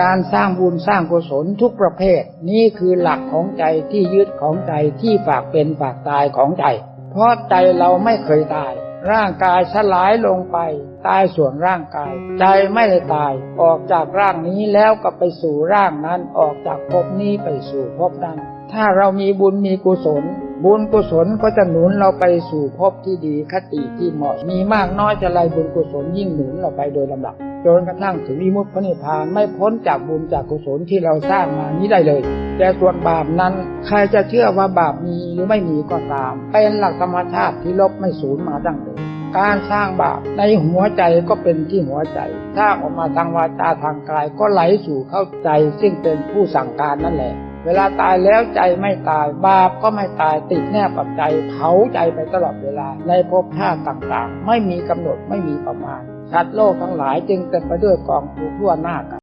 การสร้างบุญสร้างกุศลทุกประเภท นี่คือหลักของใจที่ยึดของใจที่ฝากเป็นฝากตายของใจ เพราะใจเราไม่เคยตาย ร่างกายสลายลงไป ตายส่วนร่างกาย ใจไม่ได้ตายออกจากร่างนี้แล้วก็ไปสู่ร่างนั้นออกจากภพนี้ไปสู่ภพนั้น ถ้าเรามีบุญมีกุศลบุญกุศลก็จะหนุนเราไปสู่ภพที่ดีคติที่เหมาะมีมากน้อยจะไรบุญกุศลยิ่งหนุนเราไปโดยลำดับ จนกระทั่งถึงวิมุตติพระนิพพานไม่พ้นจากบุญจากกุศลที่เราสร้างมานี้ได้เลย แต่ส่วนบาปนั้นใครจะเชื่อว่าบาปมีหรือไม่มีก็ตาม เป็นหลักธรรมชาติที่ลบไม่สูญมาดั้งเดิมการสร้างบาปในหัวใจก็เป็นที่หัวใจสร้างออกมาทางวาจาทางกายก็ไหลสู่เข้าใจ ซึ่งเป็นผู้สั่งการนั่นแหละ เวลาตายแล้วใจไม่ตายบาปก็ไม่ตายติดแนบกับใจเผาใจไปตลอดเวลา ในภพชาติต่างๆ ไม่มีกำหนดไม่มีประมาณ สัตว์โลกทั้งหลายจึงเต็มไปด้วยกองทุกข์ทั่วหน้ากัน